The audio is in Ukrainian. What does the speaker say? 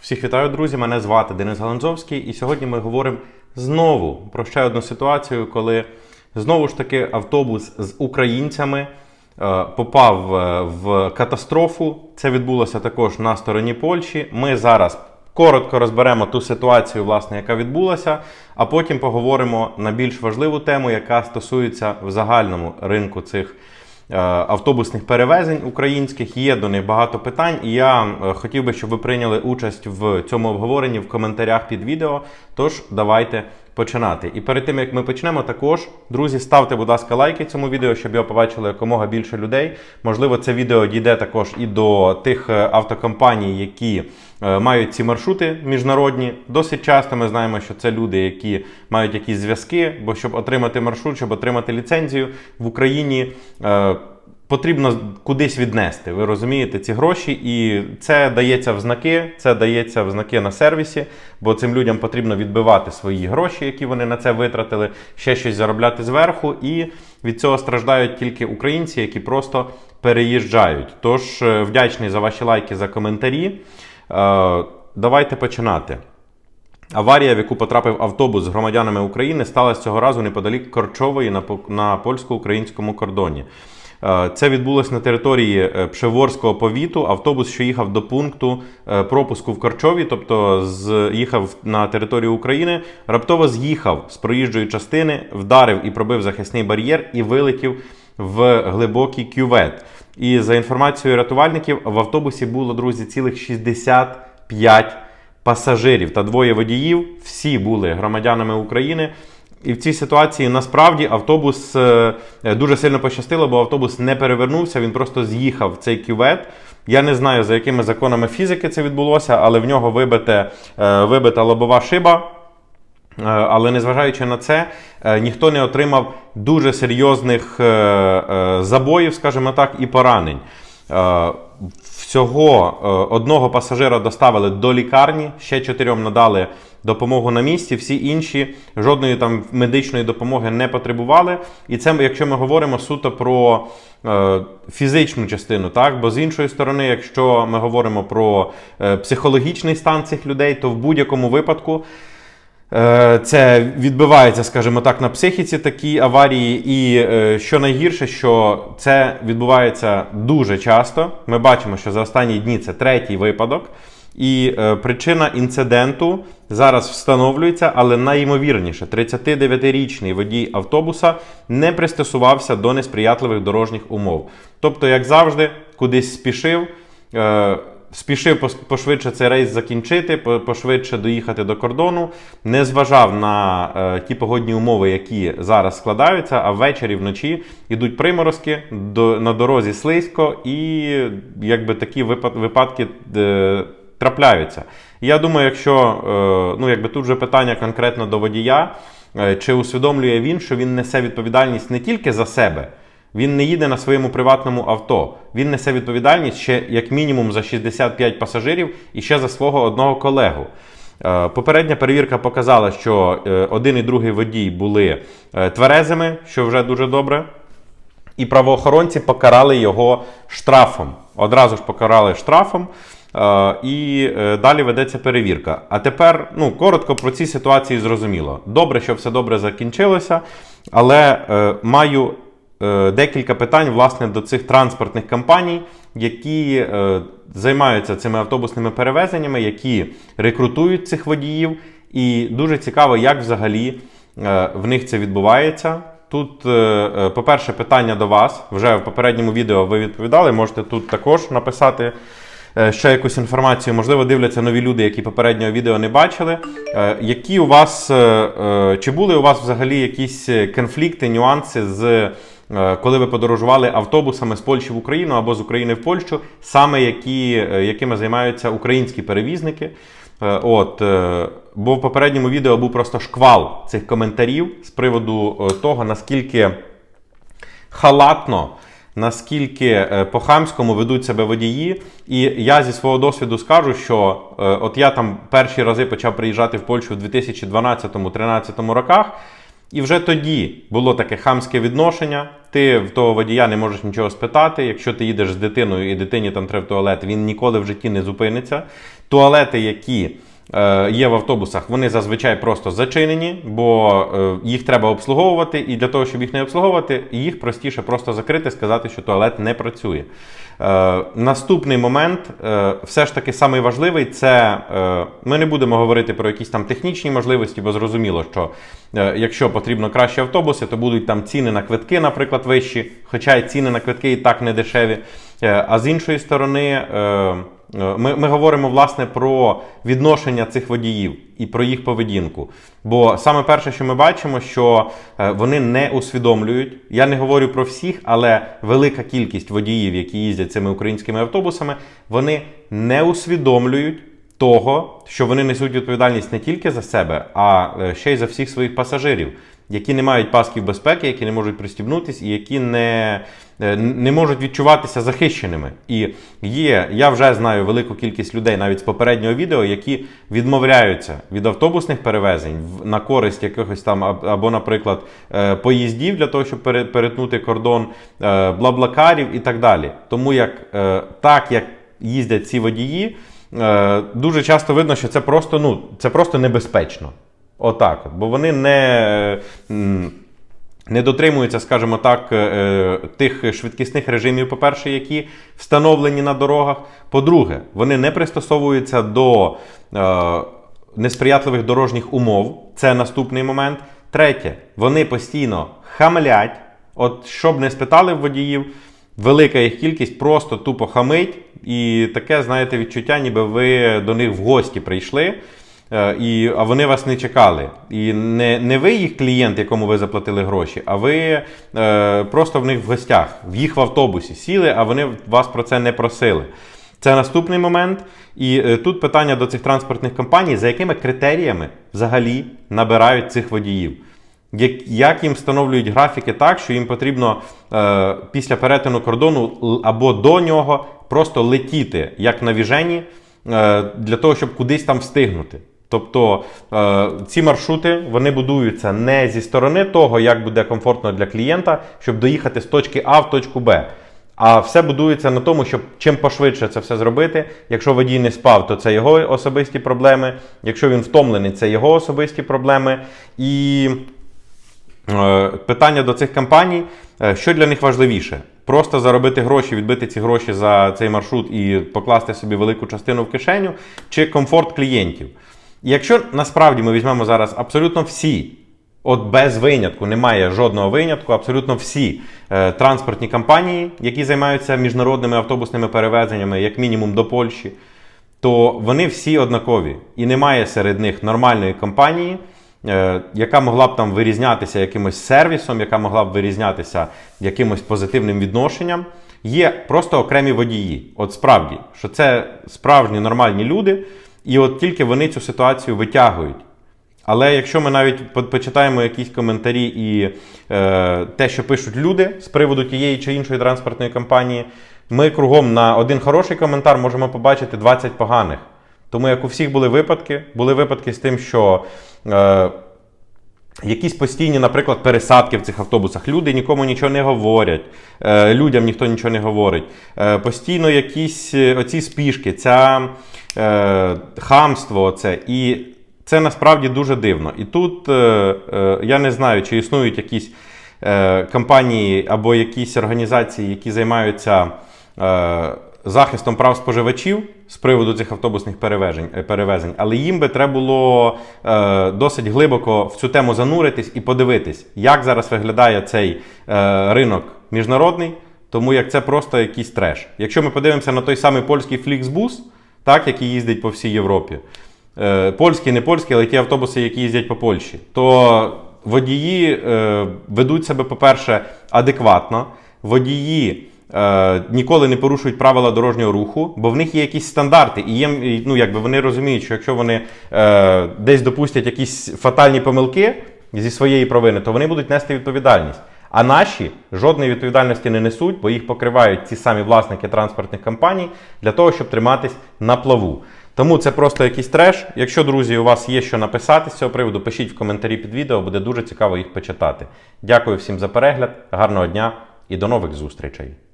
Всіх вітаю, друзі! Мене звати Денис Галанзовський, і сьогодні ми говоримо знову про ще одну ситуацію, коли знову ж таки автобус з українцями е, попав е, в катастрофу. Це відбулося також на стороні Польщі. Ми зараз коротко розберемо ту ситуацію, власне, яка відбулася, а потім поговоримо на більш важливу тему, яка стосується в загальному ринку цих. Е, Автобусних перевезень українських є до них багато питань, і я е, хотів би, щоб ви прийняли участь в цьому обговоренні в коментарях під відео. Тож давайте починати. І перед тим як ми почнемо, також друзі, ставте, будь ласка, лайки цьому відео, щоб його побачили якомога більше людей. Можливо, це відео дійде також і до тих е, автокомпаній, які е, мають ці маршрути міжнародні. Досить часто ми знаємо, що це люди, які мають якісь зв'язки, бо щоб отримати маршрут, щоб отримати ліцензію в Україні. Потрібно кудись віднести, ви розумієте, ці гроші, і це дається в знаки, це дається в знаки на сервісі, бо цим людям потрібно відбивати свої гроші, які вони на це витратили, ще щось заробляти зверху. І від цього страждають тільки українці, які просто переїжджають. Тож е, вдячний за ваші лайки, за коментарі. Е, Давайте починати. Аварія, в яку потрапив автобус з громадянами України, сталася цього разу неподалік Корчової на польсько-українському кордоні. Е, Це відбулося на території е, Пшеворського повіту. Автобус, що їхав до пункту е, пропуску в Корчові, тобто їхав на територію України, раптово з'їхав з проїжджої частини, вдарив і пробив захисний бар'єр і вилетів в глибокий кювет. І за інформацією рятувальників, в автобусі було, друзі, цілих 65 пасажирів та двоє водіїв. Всі були громадянами України. І в цій ситуації насправді автобус е, е, дуже сильно пощастило, бо автобус не перевернувся, він просто з'їхав в цей кювет. Я не знаю, за якими законами фізики це відбулося, але в нього вибите, е, вибита лобова шиба. Але незважаючи на це, ніхто не отримав дуже серйозних забоїв, скажімо так, і поранень. Е, Всього е, одного пасажира доставили до лікарні, ще чотирьом надали допомогу на місці. Всі інші жодної там медичної допомоги не потребували. І це, якщо ми говоримо суто про е, фізичну частину, так бо з іншої сторони, якщо ми говоримо про психологічний стан цих людей, то в будь-якому випадку. Е, Це відбивається, скажімо так, на психіці такі аварії. І е, що найгірше, що це відбувається дуже часто. Ми бачимо, що за останні дні це третій випадок. І е, причина інциденту зараз встановлюється, але найімовірніше, 39-річний водій автобуса не пристосувався до несприятливих дорожніх умов. Тобто, як завжди, кудись спішив. Спішив пошвидше цей рейс закінчити, пошвидше доїхати до кордону, не зважав на е, ті погодні умови, які зараз складаються, а ввечері вночі йдуть приморозки, до, на дорозі слизько, і якби такі випад, випадки е, трапляються. Я думаю, якщо е, ну, якби тут вже питання конкретно до водія, е, чи усвідомлює він, що він несе відповідальність не тільки за себе. Він не їде на своєму приватному авто. Він несе відповідальність ще як мінімум за 65 пасажирів і ще за свого одного колегу. Е, Попередня перевірка показала, що е, один і другий водій були е, тверезими, що вже дуже добре. І правоохоронці покарали його штрафом. Одразу ж покарали штрафом. І далі ведеться перевірка. А тепер, ну, коротко про ці ситуації зрозуміло. Добре, що все добре закінчилося, але маю декілька питань власне до цих транспортних компаній, які е, займаються цими автобусними перевезеннями, які рекрутують цих водіїв. І дуже цікаво, як взагалі е, в них це відбувається. Тут, е, е, по-перше, питання до вас. Вже в попередньому відео ви відповідали. Можете тут також написати е, ще якусь інформацію. Можливо, дивляться нові люди, які попереднього відео не бачили. Е, Які у вас, е, е, чи були у вас взагалі якісь е, конфлікти, нюанси з. Е, Коли ви подорожували автобусами з Польщі в Україну або з України в Польщу, саме які, е, якими займаються українські перевізники. Е, От, бо в попередньому відео був просто шквал цих коментарів з приводу того, наскільки халатно, наскільки по-хамському ведуть себе водії. І я зі свого досвіду скажу, що от я там перші рази почав приїжджати в Польщу в 2012-2013 роках. І вже тоді було таке хамське відношення. Ти в того водія не можеш нічого спитати. Якщо ти їдеш з дитиною і дитині там треба в туалет, він ніколи в житті не зупиниться. Туалети, які є в автобусах, вони зазвичай просто зачинені, бо е, їх треба обслуговувати, і для того, щоб їх не обслуговувати, їх простіше просто закрити, сказати, що туалет не працює. Е, наступний момент, е, все ж таки самий важливий, це е, ми не будемо говорити про якісь там технічні можливості, бо зрозуміло, що е, якщо потрібно кращі автобуси, то будуть там ціни на квитки, наприклад, вищі, хоча й ціни на квитки і так не дешеві. Е, а з іншої сторони, е, е, ми, ми говоримо власне про відношення цих водіїв і про їх поведінку. Бо саме перше, що ми бачимо, що е, вони не усвідомлюють. Я не говорю про всіх, але велика кількість водіїв, які їздять цими українськими автобусами, вони не усвідомлюють того, що вони несуть відповідальність не тільки за себе, а е, ще й за всіх своїх пасажирів, які не мають пасків безпеки, які не можуть пристібнутись і які не, е, не можуть відчуватися захищеними. І є, я вже знаю велику кількість людей навіть з попереднього відео, які відмовляються від автобусних перевезень на користь якихось там або, наприклад, е, поїздів для того, щоб перетнути кордон, е, блаблакарів і так далі. Тому як так як їздять ці водії. Дуже часто видно, що це просто, ну, це просто небезпечно. Отак. От. Бо вони не, не дотримуються, скажімо так, е, е, тих швидкісних режимів, по-перше, які встановлені на дорогах. По-друге, вони не пристосовуються до е, несприятливих дорожніх умов. Це наступний момент. Третє, вони постійно хамлять. От щоб не спитали водіїв, велика їх кількість просто тупо хамить, і таке, знаєте, відчуття, ніби ви до них в гості прийшли, і, а вони вас не чекали. І не, не ви їх клієнт, якому ви заплатили гроші, а ви е, просто в них в гостях, в їх в автобусі сіли, а вони вас про це не просили. Це наступний момент. І е, тут питання до цих транспортних компаній, за якими критеріями взагалі набирають цих водіїв. Як, як їм встановлюють графіки так, що їм потрібно е, після перетину кордону або до нього просто летіти, як на віжені, е, для того, щоб кудись там встигнути. Тобто е, ці маршрути вони будуються не зі сторони того, як буде комфортно для клієнта, щоб доїхати з точки А в точку Б. А все будується на тому, щоб чим пошвидше це все зробити. Якщо водій не спав, то це його особисті проблеми. Якщо він втомлений, це його особисті проблеми. І Е, Питання до цих компаній, е, що для них важливіше? Просто заробити гроші, відбити ці гроші за цей маршрут і покласти собі велику частину в кишеню, чи комфорт клієнтів. Якщо насправді ми візьмемо зараз абсолютно всі, от без винятку, немає жодного винятку, абсолютно всі е, транспортні компанії, які займаються міжнародними автобусними перевезеннями, як мінімум до Польщі, то вони всі однакові. І немає серед них нормальної компанії, е, яка могла б там вирізнятися якимось сервісом, яка могла б вирізнятися якимось позитивним відношенням. Є просто окремі водії. От справді, що це справжні нормальні люди, і от тільки вони цю ситуацію витягують. Але якщо ми навіть почитаємо якісь коментарі і е, те, що пишуть люди з приводу тієї чи іншої транспортної компанії, ми кругом на один хороший коментар можемо побачити 20 поганих. Тому як у всіх були випадки, були випадки з тим, що е, якісь постійні, наприклад, пересадки в цих автобусах. Люди нікому нічого не говорять, е, людям ніхто нічого не говорить. Е, постійно якісь е, оці спішки, ця хамство, це. І це насправді дуже дивно. І тут я не знаю, чи існують якісь компанії або якісь організації, які займаються захистом прав споживачів з приводу цих автобусних перевезень, е, перевезень. але їм би треба було е, досить глибоко в цю тему зануритись і подивитись, як зараз виглядає цей е, ринок міжнародний, тому як це просто якийсь треш. Якщо ми подивимося на той самий польський Flixbus, так, який їздить по всій Європі, е, польські, не польські, але ті автобуси, які їздять по Польщі, то водії е, ведуть себе, по-перше, адекватно. Водії е, ніколи не порушують правила дорожнього руху, бо в них є якісь стандарти, і їм, ну, якби вони розуміють, що якщо вони е, десь допустять якісь фатальні помилки зі своєї провини, то вони будуть нести відповідальність. А наші жодної відповідальності не несуть, бо їх покривають ці самі власники транспортних компаній для того, щоб триматись на плаву. Тому це просто якийсь треш. Якщо, друзі, у вас є що написати з цього приводу, пишіть в коментарі під відео, буде дуже цікаво їх почитати. Дякую всім за перегляд, гарного дня і до нових зустрічей!